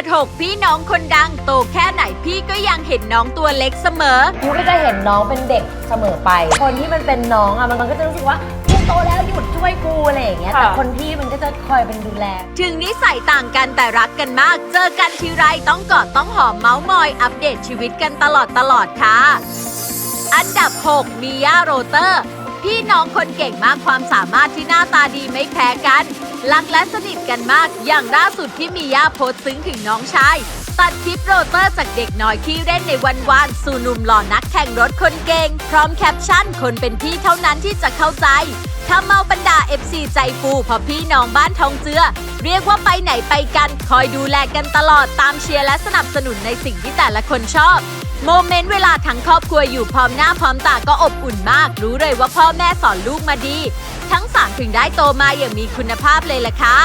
ด6พี่น้องคนดัง โตแค่ไหนพี่ก็ยังเห็นน้องตัวเล็กเสมอ ยูก็จะเห็นน้องเป็นเด็กเสมอไป คนที่มันเป็นน้องอะมันก็จะรู้สึกว่ากูโตแล้วหยุดช่วยกูอะไรอย่างเงี้ย ค่ะ แต่คนพี่มันก็จะคอยเป็นดูแล ถึงนิสัยต่างกันแต่รักกันมาก เจอกันทีไรต้องกอดต้องหอมเมาส์มอย อัปเดตชีวิตกันตลอดตลอดค่ะ อันดับ 6 มีย่าโรเตอร์ พี่น้องคนเก่งมากความสามารถที่หน้าตาดีไม่แพ้กัน รักและสนิทกันมาก อย่างล่าสุดที่มีย่าโพสต์ซึ้งถึงน้องชาย ตัดคลิปโรเตอร์จากเด็กน้อยที่เล่นในวันวานสู่หนุ่มหล่อนักแข่งรถคนเก่ง พร้อมแคปชั่น คนเป็นพี่เท่านั้นที่จะเข้าใจทำเอาบรรดา FC ใจฟูเพอพี่น้องบ้านทองเจือ เรียกว่าไปไหนไปกัน คอยดูแลกันตลอดตามเชียร์และสนับสนุนในสิ่งที่แต่ละคนชอบ โมเมนต์เวลาทั้งครอบครัวอยู่พร้อมหน้าพร้อมตาก็อบอุ่นมาก รู้เลยว่าพ่อแม่สอนลูกมาดี ทั้งสามถึงได้โตมาอย่างมีคุณภาพเลยล่ะค่ะ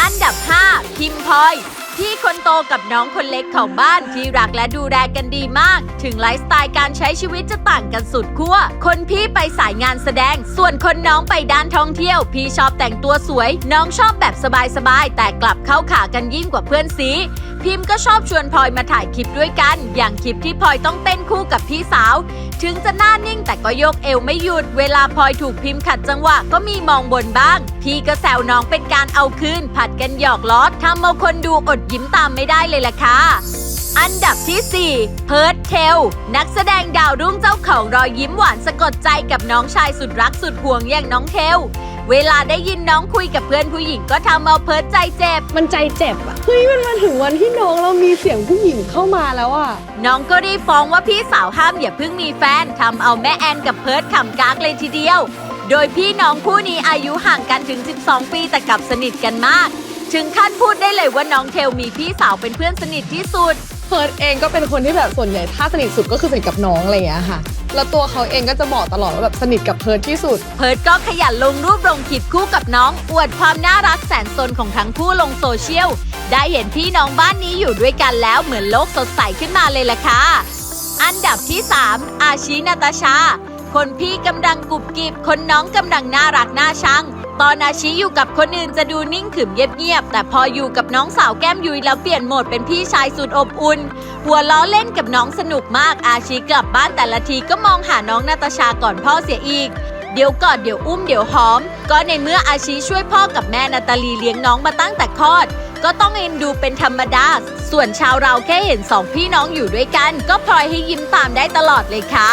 อันดับ 5 พิมพลอย พี่คนโตกับน้องคนเล็กของบ้านที่รักและดูแลกันดีมาก ถึงไลฟ์สไตล์การใช้ชีวิตจะต่างกันสุดขั้ว คนพี่ไปสายงานแสดง ส่วนคนน้องไปด้านท่องเที่ยว พี่ชอบแต่งตัวสวย น้องชอบแบบสบายๆแต่กลับเข้าขากันยิ่งกว่าเพื่อนซี พิมพ์ก็ชอบชวนพลอยมาถ่ายคลิปด้วยกัน อย่างคลิปที่พลอยต้องเต้นคู่กับพี่สาว ถึงจะหน้านิ่งแต่ก็โยกเอวไม่หยุด เวลาพลอยถูกพิมพ์ขัดจังหวะก็มีมองบนบ้าง พี่ก็แซวน้องเป็นการเอาคืน ผัดกันหยอกล้อทำเอาคนดูอดยิ้มตามไม่ได้เลยล่ะค่ะอันดับที่ 4 เพิร์ดเทล นักแสดงดาวรุ่งเจ้าของรอยยิ้มหวานสะกดใจกับน้องชายสุดรักสุดห่วงอย่างน้องเทล เวลาได้ยินน้องคุยกับเพื่อนผู้หญิงก็ทำเอาเพิร์ดใจเจ็บ มันใจเจ็บอะเฮ้ยมันมาถึงวันที่น้องเรามีเสียงผู้หญิงเข้ามาแล้วอะน้องก็รีบฟ้องว่าพี่สาวห้ามอย่าเพิ่งมีแฟนทำเอาแม่แอนกับเพิร์ดขำกากเลยทีเดียว โดยพี่น้องคู่นี้อายุห่างกันถึง 12 ปีแต่กลับสนิทกันมาก ถึงขั้นพูดได้เลยว่าน้องเทลมีพี่สาวเป็นเพื่อนสนิทที่สุด เพิร์ดเองก็เป็นคนที่แบบส่วนใหญ่ถ้าสนิทสุดก็คือสนิทกับน้องอะไรอย่างเงี้ยค่ะ แล้วตัวเขาเองก็จะบอกตลอดว่าแบบสนิทกับเพิร์ดที่สุด เพิร์ดก็ขยันลงรูปลงคลิปคู่กับน้อง อวดความน่ารักแสนสนของทั้งคู่ลงโซเชียล ได้เห็นพี่น้องบ้านนี้อยู่ด้วยกันแล้วเหมือนโลกสดใสขึ้นมาเลยล่ะค่ะ อันดับที่ 3 อาชินาตาชา คนพี่กำลังกุบกิบคนน้องกำลังน่ารักน่าชัง ตอนอาชิอยู่กับคนอื่นจะดูนิ่งขึมเงียบๆแต่พออยู่กับน้องสาวแก้มยุยแล้วเปลี่ยนโหมดเป็นพี่ชายสุดอบอุ่น หัวล้อเล่นกับน้องสนุกมากอาชิกลับบ้านแต่ละทีก็มองหาน้องนาตาชาก่อนพ่อเสียอีกเดี๋ยวกอดเดี๋ยวอุ้มเดี๋ยวหอม ก็ในเมื่ออาชิช่วยพ่อกับแม่นาตาลีเลี้ยงน้องมาตั้งแต่คลอด ก็ต้องเอ็นดูเป็นธรรมดา ส่วนชาวเราแค่เห็นสองพี่น้องอยู่ด้วยกัน ก็พลอยให้ยิ้มตามได้ตลอดเลยค่ะ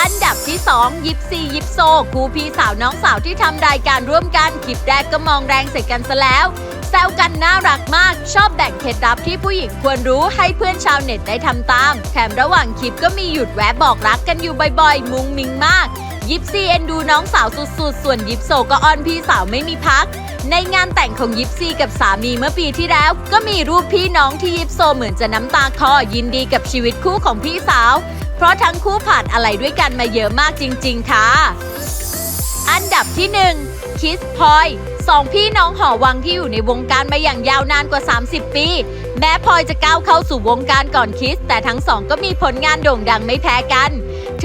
อันดับที่ 2 ยิปซียิปโซ คู่พี่สาวน้องสาวที่ทำรายการร่วมกัน คลิปแรกก็มองแรงใส่กันซะแล้ว แซวกันน่ารักมาก ชอบแบ่งเคล็ดลับที่ผู้หญิงควรรู้ให้เพื่อนชาวเน็ตได้ทำตาม แถมระหว่างคลิปก็มีหยุดแวะบอกรักกันอยู่บ่อยๆ มุงมิงมาก ยิปซีเอ็นดูน้องสาวสุดๆ ส่วนยิปโซก็อ้อนพี่สาวไม่มีพักในงานแต่งของยิปซีกับสามีเมื่อปีที่แล้ว ก็มีรูปพี่น้องที่ยิปโซเหมือนจะน้ำตาคลอยินดีกับชีวิตคู่ของพี่สาว เพราะทั้งคู่ผ่านอะไรด้วยกันมาเยอะมากจริง ๆ ค่ะ อันดับที่ 1 คิสพอยสองพี่น้องหอวังที่อยู่ในวงการมาอย่างยาวนานกว่า 30 ปี แม้พลอยจะก้าวเข้าสู่วงการก่อนคิส แต่ทั้งสองก็มีผลงานโด่งดังไม่แพ้กัน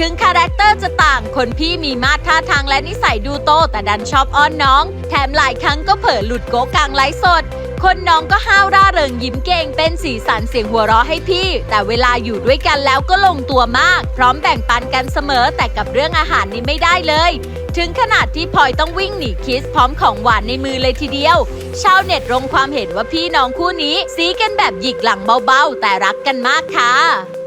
ถึงคาแรคเตอร์จะต่าง คนพี่มีมาตรท่าทางและนิสัยดูโต แต่ดันชอบอ้อนน้อง แถมหลายครั้งก็เผลอหลุดโกกลางไลฟ์สด คนน้องก็ห้าวร่าเริงยิ้มเก่งเป็นสีสันเสียงหัวเราะให้พี่ แต่เวลาอยู่ด้วยกันแล้วก็ลงตัวมาก พร้อมแบ่งปันกันเสมอแต่กับเรื่องอาหารนี่ไม่ได้เลย ถึงขนาดที่พลอยต้องวิ่งหนีคิสพร้อมของหวานในมือเลยทีเดียว ชาวเน็ตลงความเห็นว่าพี่น้องคู่นี้ซีกันแบบหยิกหลังเบาๆ แต่รักกันมากค่ะ